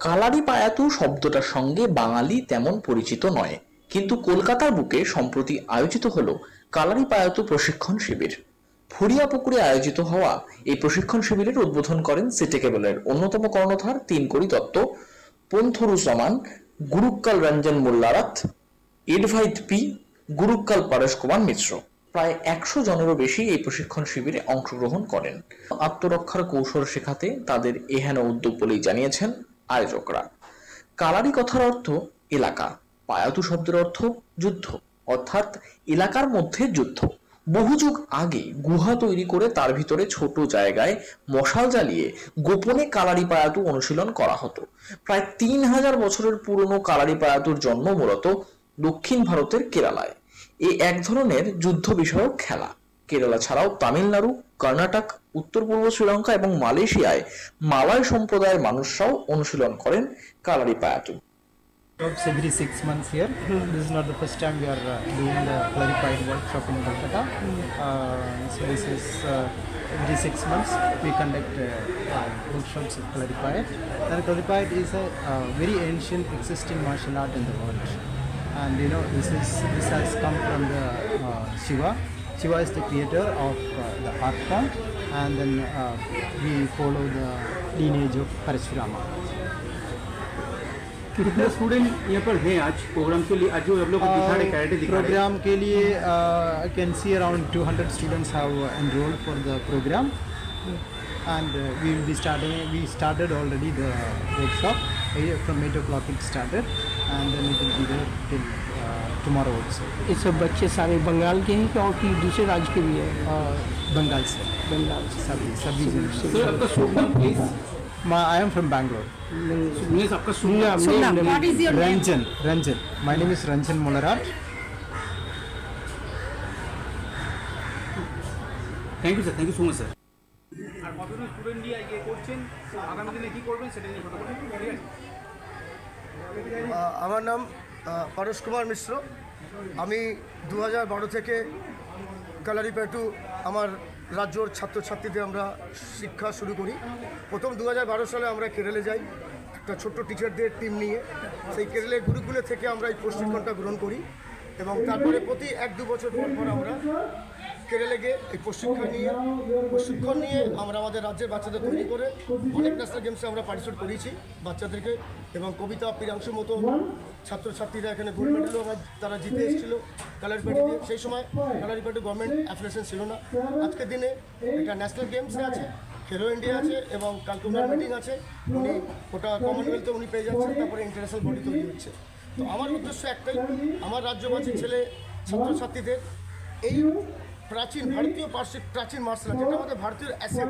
কালারি পায়াতু শব্দটার সঙ্গে বাঙালি তেমন পরিচিত নয়। কিন্তু কলকাতার বুকে সম্প্রতি আয়োজিত হল কালারি পায়াতু প্রশিক্ষণ শিবির। ফুরিয়া পুকুরে আয়োজিত হওয়া এই প্রশিক্ষণ শিবিরের উদ্বোধন করেন সিটি কেবলের অন্যতম কর্ণধার তিন কোটি দত্ত, পন্থরুজ্জামান, গুরুক্কাল রঞ্জন মোল্লারাত এডভাইট পি, গুরুক্কাল পরেশ কুমার মিশ্র। প্রায় একশো জনেরও বেশি এই প্রশিক্ষণ শিবিরে অংশগ্রহণ করেন। আত্মরক্ষার কৌশল শেখাতে তাদের এহেন উদ্যোগ বলেই জানিয়েছেন আয়োজকরা। কালারি কথার অর্থ এলাকা, পায়াতু শব্দের অর্থ যুদ্ধ, অর্থাৎ এলাকার মধ্যে যুদ্ধ। বহু যুগ আগে গুহা তৈরি করে তার ভিতরে ছোট জায়গায় মশাল জ্বালিয়ে গোপনে কালারি পায়াতু অনুশীলন করা হতো। প্রায় তিন হাজার বছরের পুরনো কালারি পায়াতুর জন্ম মূলত দক্ষিণ ভারতের কেরালায়। এ এক ধরনের যুদ্ধ বিষয়ক খেলা। কেরালা ছাড়াও তামিলনাড়ু কর্ণাটক উত্তর পূর্ব শ্রীলঙ্কা এবং মালয়েশিয়ায় মালয় সম্প্রদায়ের মানুষরাও অনুশীলন করেন Kalari Payattu Workshops every six months here. This is not the first time we are uh, doing the clarified workshop in Kolkata. Uh, so this is uh, every six months we conduct uh, uh, workshops of clarified. And clarified is a uh, very ancient existing martial art in the world. And you know this is this has come from the uh, Shiva. Shiva is the creator of uh, the art form, and then uh, we follow the lineage of Parashurama. कितने student यहाँ पर हैं आज programme के लिए आज जो हम लोग को दिखा रहे कैरेटे दिखा रहे हैं program के लिए uh, I can see around 200 students have uh, enrolled for the program and uh, we will be starting we started already the workshop uh, from 8 o'clock it started and then it will be there till uh, tomorrow also ये सब बच्चे सारे बंगाल के हैं कि और कि दूसरे राज्य के भी हैं uh, Bengal से बंगाल से सभी सभी से- सर आपका शुभ नाम please My, I am from Bangalore means आपका शुभ नाम सुनना What is your name? Ranjan Ranjan my name is Ranjan Molarat thank you sir thank you so much sir আর কতজন স্টুডেন্ট নিয়ে ইয়ে করছেন আগামী দিনে কি করবেন সেটা নিয়ে কথা বলুন ঠিক আছে আহ, আমার নাম আহ, পরশ কুমার মিশ্র। আমি দু বারো থেকে কালারিপেটু আমার রাজ্যর ছাত্রছাত্রীদের আমরা শিক্ষা শুরু করি। প্রথম দু সালে আমরা কেরলে যাই। একটা ছোট্ট টিচারদের টিম নিয়ে। সেই কেরলে গুরুকুলে থেকে আমরা এই প্রশিক্ষণটা গ্রহণ করি এবং তারপরে প্রতি এক দু বছর পর পর আমরা কেরলে গিয়ে এই প্রশিক্ষণ নিয়ে প্রশিক্ষণ নিয়ে আমরা আমাদের রাজ্যের বাচ্চাদের তৈরি করে অনেক ন্যাশনাল গেমসে আমরা পার্টিসিপেট করেছি বাচ্চাদেরকে এবং কবিতা, প্রিয়াংশুর মতো ছাত্রছাত্রীরা এখানে গোল্ড মেডেলও তারা জিতে এসেছিল কালারিপাটি দিয়ে। সেই সময় কালার কালারিপাটি গভর্নমেন্ট অ্যাফিলিয়েশন ছিল না। আজকের দিনে একটা ন্যাশনাল গেমসে আছে খেলো ইন্ডিয়া আছে এবং কালকে মিটিং আছে। উনি ওটা কমনওয়েলথে উনি পেয়ে যাচ্ছেন, তারপরে ইন্টারন্যাশনাল বডি তৈরি হচ্ছে। তো আমার উদ্দেশ্য একটাই, আমার রাজ্যবাসীর ছেলে, ছাত্রছাত্রীদের এই প্রাচীন ভারতীয় পার্শ্বিক প্রাচীন মার্শাল আর্ট যেটা আমাদের ভারতীয় অ্যাসেট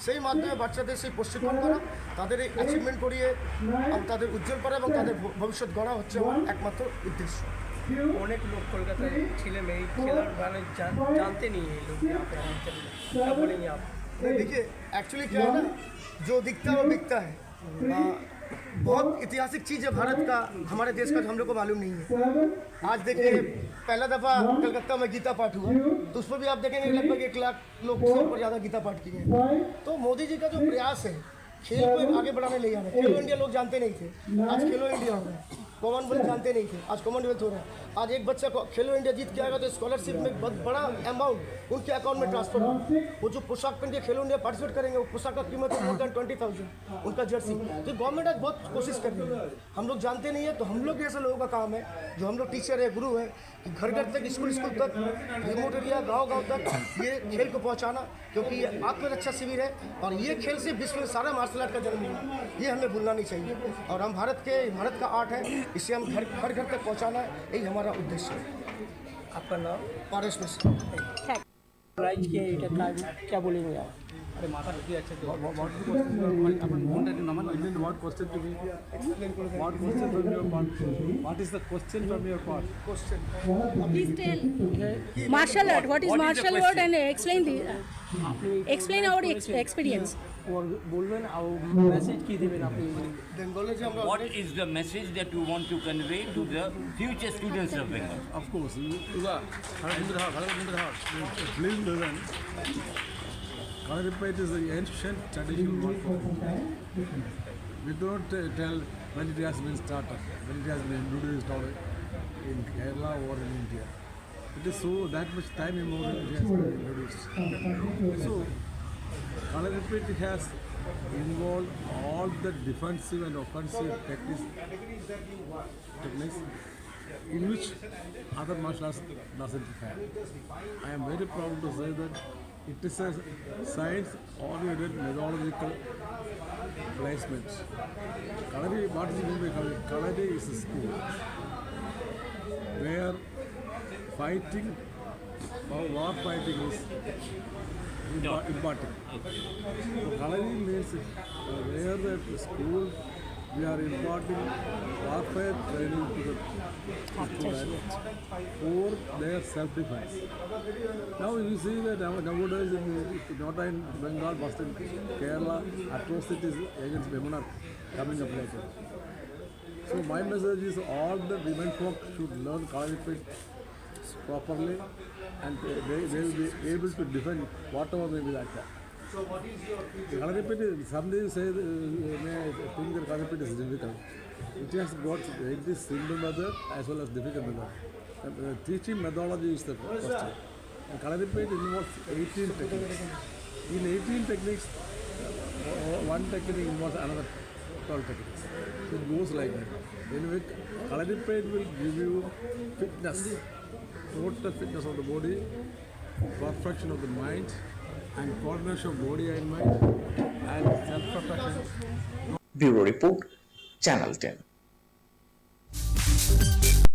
সেই মাধ্যমে বাচ্চাদের সেই প্রশিক্ষণ করা তাদের এই অ্যাচিভমেন্ট করিয়ে আম- তাদের উজ্জ্বল করা এবং তাদের ভ- ভবিষ্যৎ গড়া হচ্ছে আমার একমাত্র উদ্দেশ্য अनेक लोग कोलकाता जिले में खेलर वाले जान, जानते नहीं है लोग यहाँ पे आते हैं। क्या बोलेंगे आप नहीं, देखिए एक्चुअली क्या है ना जो दिखता है वो बिकता है आ, बहुत ऐतिहासिक चीज़ है भारत का, हमारे देश का हम लोग को मालूम नहीं है। आज देखिए, पहला दफ़ा कलकत्ता में गीता पाठ हुआ। तो उस पर भी आप देखेंगे, लगभग एक लाख लोग सौ पर ज़्यादा गीता पाठ किए हैं। तो मोदी जी का जो प्रयास है, खेल को आगे बढ़ाने ले जाना खेलो इंडिया लोग जानते नहीं थे। आज खेलो इंडिया हो रहा है कॉमनवेल्थ जानते नहीं थे। आज कॉमनवेल्थ हो रहा है। आज एक बच्चा को खेलो इंडिया जीत के आएगा तो स्कॉलरशिप में बहुत बड़ा अमाउंट उनके अकाउंट में ट्रांसफ़र होगा। वो जो पोशाक पहन के खेलो इंडिया पार्टिसिपेट करेंगे, वो पोशाक का कीमत मोर देन ट्वेंटी थाउज़ेंड उनका जर्सी तो गवर्नमेंट आज बहुत कोशिश कर रही है। हम लोग जानते नहीं है तो हम लोग ऐसे लोगों का काम है, जो हम लोग टीचर है गुरु है, कि घर घर तक स्कूल स्कूल तक रिमोट एरिया गाँव गाँव तक, ये खेल को पहुँचाना, क्योंकि ये आत्मरक्षा शिविर है, और ये खेल से विश्व में सारा मार्शल आर्ट का जन्म हुआ ये हमें भूलना नहीं चाहिए। और हम भारत के, भारत का आर्ट है, इसे हम घर घर घर तक पहुँचाना है, यही हमारा हमारा उद्देश्य है। आपका नाम? परेश मिश्रा। क्या बोलेंगे आप? আরে মাথা ঢুকে যাচ্ছে তো আপনার ফোনটা একটু নামান What question to me? What question from your part? What is the question from your part? Please tell. Martial art. What is What is the martial art question? and explain the explain our ex- experience. और বলবেন আর message কি দেবেন আপনি বেঙ্গলে যে আমরা What is the message that you want to convey to the future students of Bengal? Of course, Uga, please listen. Kalaripayat is the ancient traditional word We don't uh, tell when it has been started, when it has been introduced in Kerala or in India. It is so that much time immemorial it has been introduced. So, repeat has involved all the defensive and offensive techniques, techniques in which other martial arts doesn't have. I am very proud to say that it is a science-oriented methodological placement. Kalari, what is meant by Kalari? Kalari is a school where fighting or war fighting is important. So Kalari means where the school we are imparting warfare training to the students for their self-defense. Now you see that now- nowadays in not in Bengal, but in Kerala, atrocities against women are coming up later. So my message is all the women folk should learn Kalari properly and they, they will be able to defend whatever may be the attack. Kalari some days say, uh, may think that Kalari is difficult. It has got very simple method as well as difficult method. And, uh, teaching methodology is the first. And Kalari involves 18 techniques. In 18 techniques, uh, one technique involves another 12 techniques. So it goes like that. Anyway, Kalari will give you fitness, total fitness of the body, perfection of the mind, and coordination of body and mind, and self-protection Bureau Report, Channel ten